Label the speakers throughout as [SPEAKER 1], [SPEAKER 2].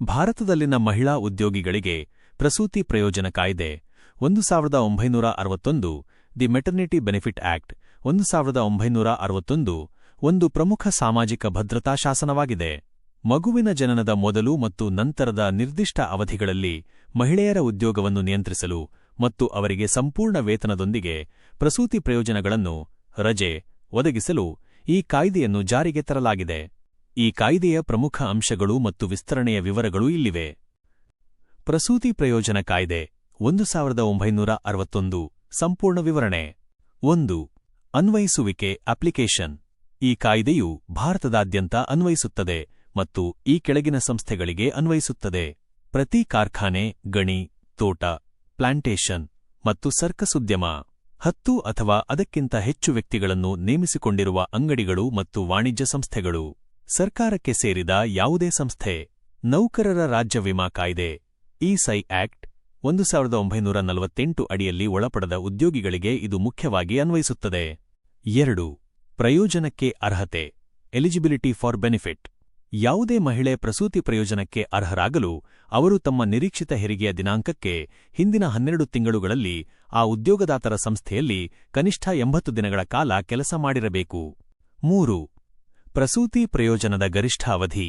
[SPEAKER 1] ಭಾರತದಲ್ಲಿನ ಮಹಿಳಾ ಉದ್ಯೋಗಿಗಳಿಗೆ ಪ್ರಸೂತಿ ಪ್ರಯೋಜನ ಕಾಯ್ದೆ, ಒಂದು ಸಾವಿರದ ಒಂಬೈನೂರ ಅರವತ್ತೊಂದು, ದಿ ಮೆಟರ್ನಿಟಿ ಬೆನಿಫಿಟ್ ಆಕ್ಟ್, ಒಂದು ಸಾವಿರದ ಒಂಬೈನೂರ ಅರವತ್ತೊಂದು, ಒಂದು ಪ್ರಮುಖ ಸಾಮಾಜಿಕ ಭದ್ರತಾ ಶಾಸನವಾಗಿದೆ. ಮಗುವಿನ ಜನನದ ಮೊದಲು ಮತ್ತು ನಂತರದ ನಿರ್ದಿಷ್ಟ ಅವಧಿಗಳಲ್ಲಿ ಮಹಿಳೆಯರ ಉದ್ಯೋಗವನ್ನು ನಿಯಂತ್ರಿಸಲು ಮತ್ತು ಅವರಿಗೆ ಸಂಪೂರ್ಣ ವೇತನದೊಂದಿಗೆ ಪ್ರಸೂತಿ ಪ್ರಯೋಜನಗಳನ್ನು ರಜೆ ಒದಗಿಸಲು ಈ ಕಾಯ್ದೆಯನ್ನು ಜಾರಿಗೆ ತರಲಾಗಿದೆ. ಈ ಕಾಯ್ದೆಯ ಪ್ರಮುಖ ಅಂಶಗಳು ಮತ್ತು ವಿಸ್ತರಣೆಯ ವಿವರಗಳು ಇಲ್ಲಿವೆ. ಪ್ರಸೂತಿ ಪ್ರಯೋಜನ ಕಾಯ್ದೆ, ಒಂದು ಸಾವಿರದ ಒಂಬೈನೂರ ಅರವತ್ತೊಂದು, ಸಂಪೂರ್ಣ ವಿವರಣೆ. ಒಂದು. ಅನ್ವಯಿಸುವಿಕೆ ಅಪ್ಲಿಕೇಶನ್ ಈ ಕಾಯ್ದೆಯು ಭಾರತದಾದ್ಯಂತ ಅನ್ವಯಿಸುತ್ತದೆ ಮತ್ತು ಈ ಕೆಳಗಿನ ಸಂಸ್ಥೆಗಳಿಗೆ ಅನ್ವಯಿಸುತ್ತದೆ. ಪ್ರತಿ ಕಾರ್ಖಾನೆ, ಗಣಿ, ತೋಟ, ಪ್ಲಾಂಟೇಷನ್ ಮತ್ತು ಸರ್ಕಸುದ್ಯಮ. ಹತ್ತು ಅಥವಾ ಅದಕ್ಕಿಂತ ಹೆಚ್ಚು ವ್ಯಕ್ತಿಗಳನ್ನು ನೇಮಿಸಿಕೊಂಡಿರುವ ಅಂಗಡಿಗಳು ಮತ್ತು ವಾಣಿಜ್ಯ ಸಂಸ್ಥೆಗಳು. ಸರ್ಕಾರಕ್ಕೆ ಸೇರಿದ ಯಾವುದೇ ಸಂಸ್ಥೆ ನೌಕರರ ರಾಜ್ಯ ವಿಮಾ ಕಾಯ್ದೆ, ಇಸೈ ಆಕ್ಟ್ ಒಂದು ಸಾವಿರದ ಒಂಬೈನೂರ ನಲವತ್ತೆಂಟು ಅಡಿಯಲ್ಲಿ ಒಳಪಡದ ಉದ್ಯೋಗಿಗಳಿಗೆ ಇದು ಮುಖ್ಯವಾಗಿ ಅನ್ವಯಿಸುತ್ತದೆ. ಎರಡು, ಪ್ರಯೋಜನಕ್ಕೆ ಅರ್ಹತೆ, ಎಲಿಜಿಬಿಲಿಟಿ ಫಾರ್ ಬೆನಿಫಿಟ್. ಯಾವುದೇ ಮಹಿಳೆ ಪ್ರಸೂತಿ ಪ್ರಯೋಜನಕ್ಕೆ ಅರ್ಹರಾಗಲು ಅವರು ತಮ್ಮ ನಿರೀಕ್ಷಿತ ಹೆರಿಗೆಯ ದಿನಾಂಕಕ್ಕೆ ಹಿಂದಿನ ಹನ್ನೆರಡು ತಿಂಗಳುಗಳಲ್ಲಿ ಆ ಉದ್ಯೋಗದಾತರ ಸಂಸ್ಥೆಯಲ್ಲಿ ಕನಿಷ್ಠ ಎಂಬತ್ತು ದಿನಗಳ ಕಾಲ ಕೆಲಸ ಮಾಡಿರಬೇಕು. ಮೂರು ಪ್ರಸೂತಿ ಪ್ರಯೋಜನದ ಗರಿಷ್ಠ ಅವಧಿ,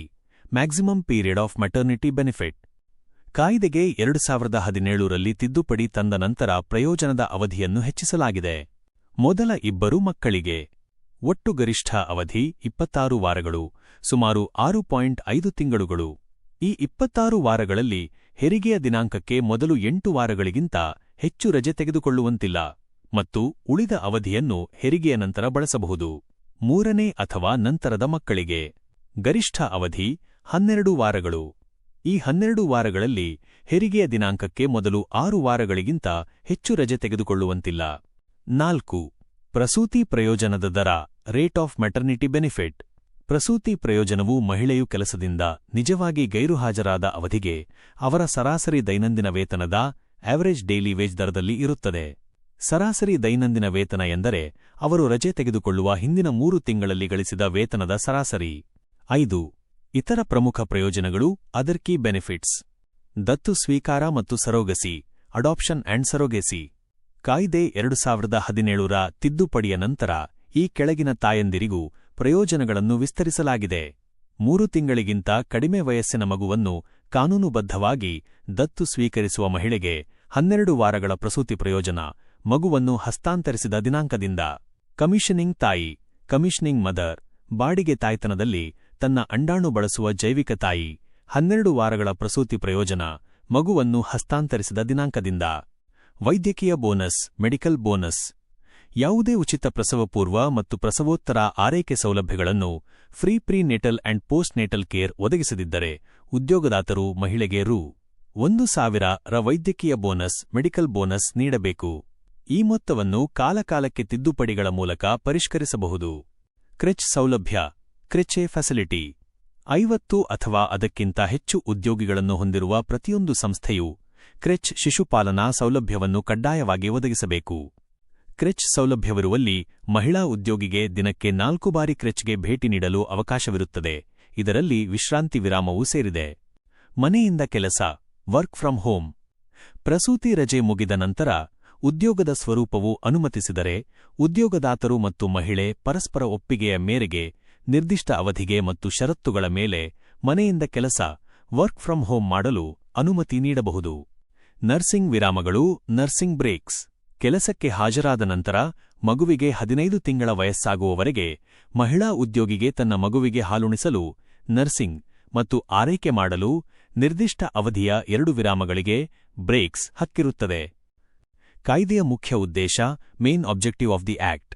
[SPEAKER 1] maximum period of maternity benefit ಕಾಯ್ದೆಗೆ ಎರಡು ಸಾವಿರದ ಹದಿನೇಳರಲ್ಲಿ ತಿದ್ದುಪಡಿ ತಂದ ನಂತರ ಪ್ರಯೋಜನದ ಅವಧಿಯನ್ನು ಹೆಚ್ಚಿಸಲಾಗಿದೆ. ಮೊದಲ ಇಬ್ಬರು ಮಕ್ಕಳಿಗೆ ಒಟ್ಟು ಗರಿಷ್ಠ ಅವಧಿ ಇಪ್ಪತ್ತಾರು ವಾರಗಳು, ಸುಮಾರು ಆರು ಪಾಯಿಂಟ್ ಐದು ತಿಂಗಳುಗಳು. ಈ ಇಪ್ಪತ್ತಾರು ವಾರಗಳಲ್ಲಿ ಹೆರಿಗೆಯ ದಿನಾಂಕಕ್ಕೆ ಮೊದಲು ಎಂಟು ವಾರಗಳಿಗಿಂತ ಹೆಚ್ಚು ರಜೆ ತೆಗೆದುಕೊಳ್ಳುವಂತಿಲ್ಲ ಮತ್ತು ಉಳಿದ ಅವಧಿಯನ್ನು ಹೆರಿಗೆಯ ನಂತರ ಬಳಸಬಹುದು. ಮೂರನೇ ಅಥವಾ ನಂತರದ ಮಕ್ಕಳಿಗೆ. ಗರಿಷ್ಠ ಅವಧಿ ಹನ್ನೆರಡು ವಾರಗಳು. ಈ ಹನ್ನೆರಡು ವಾರಗಳಲ್ಲಿ ಹೆರಿಗೆಯ ದಿನಾಂಕಕ್ಕೆ ಮೊದಲು ಆರು ವಾರಗಳಿಗಿಂತ ಹೆಚ್ಚು ರಜೆ ತೆಗೆದುಕೊಳ್ಳುವಂತಿಲ್ಲ. ನಾಲ್ಕು. ಪ್ರಸೂತಿ ಪ್ರಯೋಜನದ ದರ, ರೇಟ್ ಆಫ್ ಮೆಟರ್ನಿಟಿ ಬೆನಿಫಿಟ್. ಪ್ರಸೂತಿ ಪ್ರಯೋಜನವು ಮಹಿಳೆಯು ಕೆಲಸದಿಂದ ನಿಜವಾಗಿ ಗೈರುಹಾಜರಾದ ಅವಧಿಗೆ ಅವರ ಸರಾಸರಿ ದೈನಂದಿನ ವೇತನದ ಆವರೇಜ್ ಡೈಲಿ ವೇಜ್ ದರದಲ್ಲಿ ಇರುತ್ತದೆ. ಸರಾಸರಿ ದೈನಂದಿನ ವೇತನ ಎಂದರೆ ಅವರು ರಜೆ ತೆಗೆದುಕೊಳ್ಳುವ ಹಿಂದಿನ ಮೂರು ತಿಂಗಳಲ್ಲಿ ಗಳಿಸಿದ ವೇತನದ ಸರಾಸರಿ. ಐದು. ಇತರ ಪ್ರಮುಖ ಪ್ರಯೋಜನಗಳು ಅದರ್ ಕೀ ಬೆನಿಫಿಟ್ಸ್. ದತ್ತು ಸ್ವೀಕಾರ ಮತ್ತು ಸರೋಗಸಿ, ಅಡಾಪ್ಷನ್ ಅಂಡ್ ಸರೋಗೆಸಿ. ಕಾಯ್ದೆ ಎರಡು ಸಾವಿರದ ಹದಿನೇಳರ ತಿದ್ದುಪಡಿಯ ನಂತರ ಈ ಕೆಳಗಿನ ತಾಯಂದಿರಿಗೂ ಪ್ರಯೋಜನಗಳನ್ನು ವಿಸ್ತರಿಸಲಾಗಿದೆ. ಮೂರು ತಿಂಗಳಿಗಿಂತ ಕಡಿಮೆ ವಯಸ್ಸಿನ ಮಗುವನ್ನು ಕಾನೂನುಬದ್ಧವಾಗಿ ದತ್ತು ಸ್ವೀಕರಿಸುವ ಮಹಿಳೆಗೆ ಹನ್ನೆರಡು ವಾರಗಳ ಪ್ರಸೂತಿ ಪ್ರಯೋಜನ, ಮಗುವನ್ನು ಹಸ್ತಾಂತರಿಸಿದ ದಿನಾಂಕದಿಂದ. ಕಮಿಷನಿಂಗ್ ತಾಯಿ, ಕಮಿಷನಿಂಗ್ ಮದರ್, ಬಾಡಿಗೆ ತಾಯ್ತನದಲ್ಲಿ ತನ್ನ ಅಂಡಾಣು ಬಳಸುವ ಜೈವಿಕ ತಾಯಿ, ಹನ್ನೆರಡು ವಾರಗಳ ಪ್ರಸೂತಿ ಪ್ರಯೋಜನ, ಮಗುವನ್ನು ಹಸ್ತಾಂತರಿಸಿದ ದಿನಾಂಕದಿಂದ. ವೈದ್ಯಕೀಯ ಬೋನಸ್, ಮೆಡಿಕಲ್ ಬೋನಸ್. ಯಾವುದೇ ಉಚಿತ ಪ್ರಸವಪೂರ್ವ ಮತ್ತು ಪ್ರಸವೋತ್ತರ ಆರೈಕೆ ಸೌಲಭ್ಯಗಳನ್ನು free prenatal and postnatal care ಒದಗಿಸದಿದ್ದರೆ ಉದ್ಯೋಗದಾತರು ಮಹಿಳೆಗೆ ರು. ಒಂದು ಸಾವಿರ ರ ವೈದ್ಯಕೀಯ ಬೋನಸ್, ಮೆಡಿಕಲ್ ಬೋನಸ್ ನೀಡಬೇಕು. ಈ ಮೊತ್ತವನ್ನು ಕಾಲಕಾಲಕ್ಕೆ ತಿದ್ದುಪಡಿಗಳ ಮೂಲಕ ಪರಿಷ್ಕರಿಸಬಹುದು. ಕ್ರೆಚ್ ಸೌಲಭ್ಯ ಕ್ರೆಚೆ ಫೆಸಿಲಿಟಿ. ಐವತ್ತು ಅಥವಾ ಅದಕ್ಕಿಂತ ಹೆಚ್ಚು ಉದ್ಯೋಗಿಗಳನ್ನು ಹೊಂದಿರುವ ಪ್ರತಿಯೊಂದು ಸಂಸ್ಥೆಯು ಕ್ರೆಚ್ ಶಿಶುಪಾಲನಾ ಸೌಲಭ್ಯವನ್ನು ಕಡ್ಡಾಯವಾಗಿ ಒದಗಿಸಬೇಕು. ಕ್ರೆಚ್ ಸೌಲಭ್ಯವಿರುವಲ್ಲಿ ಮಹಿಳಾ ಉದ್ಯೋಗಿಗೆ ದಿನಕ್ಕೆ ನಾಲ್ಕು ಬಾರಿ ಕ್ರೆಚ್ಗೆ ಭೇಟಿ ನೀಡಲು ಅವಕಾಶವಿರುತ್ತದೆ. ಇದರಲ್ಲಿ ವಿಶ್ರಾಂತಿ ವಿರಾಮವೂ ಸೇರಿದೆ. ಮನೆಯಿಂದ ಕೆಲಸ, ವರ್ಕ್ ಫ್ರಮ್ ಹೋಮ್. ಪ್ರಸೂತಿ ರಜೆ ಮುಗಿದ ನಂತರ ಉದ್ಯೋಗದ ಸ್ವರೂಪವು ಅನುಮತಿಸಿದರೆ ಉದ್ಯೋಗದಾತರು ಮತ್ತು ಮಹಿಳೆ ಪರಸ್ಪರ ಒಪ್ಪಿಗೆಯ ಮೇರೆಗೆ ನಿರ್ದಿಷ್ಟ ಅವಧಿಗೆ ಮತ್ತು ಷರತ್ತುಗಳ ಮೇಲೆ ಮನೆಯಿಂದ ಕೆಲಸ, ವರ್ಕ್ ಫ್ರಮ್ ಹೋಮ್ ಮಾಡಲು ಅನುಮತಿ ನೀಡಬಹುದು. ನರ್ಸಿಂಗ್ ವಿರಾಮಗಳು, ನರ್ಸಿಂಗ್ ಬ್ರೇಕ್ಸ್. ಕೆಲಸಕ್ಕೆ ಹಾಜರಾದ ನಂತರ ಮಗುವಿಗೆ ಹದಿನೈದು ತಿಂಗಳ ವಯಸ್ಸಾಗುವವರೆಗೆ ಮಹಿಳಾ ಉದ್ಯೋಗಿಗೆ ತನ್ನ ಮಗುವಿಗೆ ಹಾಲುಣಿಸಲು ನರ್ಸಿಂಗ್ ಮತ್ತು ಆರೈಕೆ ಮಾಡಲು ನಿರ್ದಿಷ್ಟ ಅವಧಿಯ ಎರಡು ವಿರಾಮಗಳಿಗೆ ಬ್ರೇಕ್ಸ್ ಹಕ್ಕಿರುತ್ತದೆ. ಕಾಯ್ದೆಯ ಮುಖ್ಯ ಉದ್ದೇಶ main objective of the act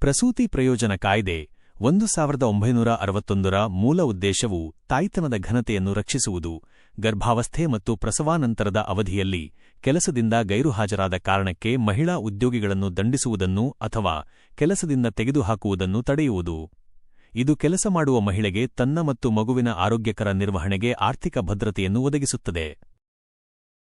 [SPEAKER 1] ಪ್ರಸೂತಿ ಪ್ರಯೋಜನ ಕಾಯ್ದೆ, ಒಂದು ಸಾವಿರದ ಒಂಬೈನೂರ ಅರವತ್ತೊಂದರ ಮೂಲ ಉದ್ದೇಶವು ತಾಯ್ತನದ ಘನತೆಯನ್ನು ರಕ್ಷಿಸುವುದು, ಗರ್ಭಾವಸ್ಥೆ ಮತ್ತು ಪ್ರಸವಾನಂತರದ ಅವಧಿಯಲ್ಲಿ ಕೆಲಸದಿಂದ ಗೈರುಹಾಜರಾದ ಕಾರಣಕ್ಕೆ ಮಹಿಳಾ ಉದ್ಯೋಗಿಗಳನ್ನು ದಂಡಿಸುವುದನ್ನು ಅಥವಾ ಕೆಲಸದಿಂದ ತೆಗೆದುಹಾಕುವುದನ್ನು ತಡೆಯುವುದು. ಇದು ಕೆಲಸ ಮಾಡುವ ಮಹಿಳೆಗೆ ತನ್ನ ಮತ್ತು ಮಗುವಿನ ಆರೋಗ್ಯಕರ ನಿರ್ವಹಣೆಗೆ ಆರ್ಥಿಕ ಭದ್ರತೆಯನ್ನು ಒದಗಿಸುತ್ತದೆ.